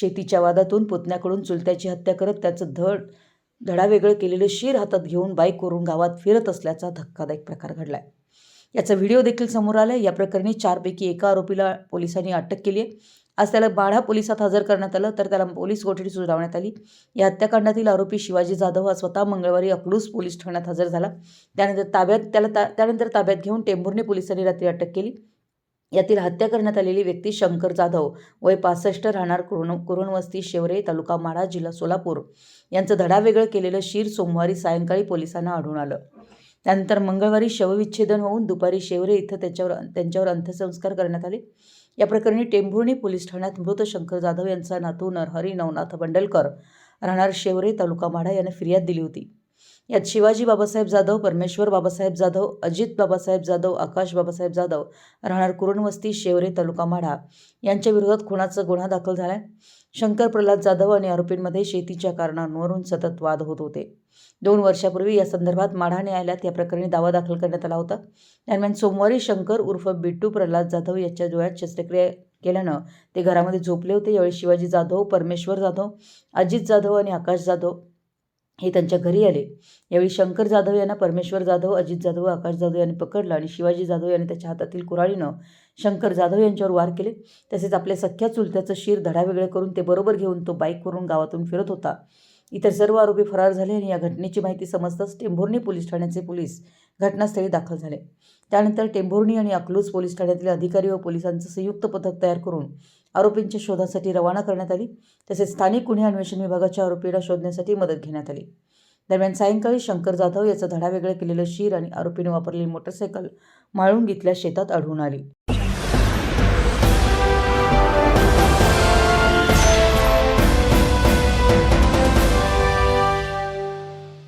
शेतीच्या वादातून पुतण्याकडून चुलत्याची हत्या करत त्याचं धड धडावेगळं केलेलं शीर हातात घेऊन बाईकवरून गावात फिरत असल्याचा धक्कादायक प्रकार घडलाय. याचा व्हिडिओ देखील समोर आला या प्रकरणी चारपैकी एका आरोपीला पोलिसांनी अटक केली आहे आज त्याला बाढा पोलिसात हजर करण्यात आलं तर त्याला पोलीस कोठडी सुनावण्यात आली. या हत्याकांडातील आरोपी शिवाजी जाधव हा स्वतः मंगळवारी अकलूज पोलीस ठाण्यात हजर झाला. त्यानंतर ताब्यात त्याला ता त्यानंतर ताब्यात घेऊन टेंभुर्णी पोलिसांनी रात्री अटक केली. यातील हत्या करण्यात आलेली व्यक्ती शंकर जाधव वय पासष्ट राहणार कुरुण कुरुणवस्ती शेवरे तालुका माढा जिल्हा सोलापूर. यांचं धडावेगळं केलेलं शीर सोमवारी सायंकाळी पोलिसांना आढळून आलं. त्यानंतर मंगळवारी शवविच्छेदन होऊन दुपारी शेवरे इथं त्याच्यावर त्यांच्यावर अंत्यसंस्कार करण्यात आले. या प्रकरणी टेंभुर्णी पोलीस ठाण्यात मृत शंकर जाधव यांचा नातू नरहरी नवनाथ बंडलकर राहणार शेवरे तालुका माढा यांना फिर्याद दिली होती. यात शिवाजी बाबासाहेब जाधव परमेश्वर बाबासाहेब जाधव अजित बाबासाहेब जाधव आकाश बाबासाहेब जाधव राहणार कुरणवस्ती शेवरे तालुका माढा यांच्या विरोधात खुनाचा गुन्हा दाखल झाला शंकर प्रल्हाद जाधव आणि आरोपींमध्ये शेतीच्या कारणांवरून सतत वाद होत होते. दोन वर्षापूर्वी या संदर्भात माढा न्यायालयात या प्रकरणी दावा दाखल करण्यात आला होता. दरम्यान सोमवारी शंकर उर्फ बिट्टू प्रल्हाद जाधव याच्या डोळ्यात शस्त्रक्रिया केल्यानं ते घरामध्ये झोपले होते. यावेळी शिवाजी जाधव परमेश्वर जाधव अजित जाधव आणि आकाश जाधव हे त्यांच्या घरी आले. यावेळी शंकर जाधव यांना परमेश्वर जाधव अजित जाधव आकाश जाधव यांनी पकडलं आणि शिवाजी जाधव यांनी त्याच्या हातातील कुऱ्हाडीनं शंकर जाधव यांच्यावर वार केले. तसेच आपल्या सख्या चुलत्याचं शिर धडावेगळे करून ते बरोबर घेऊन तो बाईकवरून गावातून फिरत होता. इतर सर्व आरोपी फरार झाले आणि या घटनेची माहिती समजताच टेंभुर्णी पोलीस ठाण्याचे पोलीस घटनास्थळी दाखल झाले. त्यानंतर टेंभुर्णी आणि अकलूज पोलीस ठाण्यातील अधिकारी व पोलिसांचं संयुक्त पथक तयार करून आरोपींच्या शोधासाठी रवाना करण्यात आली. तसेच स्थानिक गुन्हे अन्वेषण विभागाच्या आरोपीला शोधण्यासाठी मदत घेण्यात आली. दरम्यान सायंकाळी शंकर जाधव याचं धडा वेगळं केलेलं शीर आणि आरोपीने वापरलेली मोटरसायकल माळून घेतल्या शेतात आढळून आली.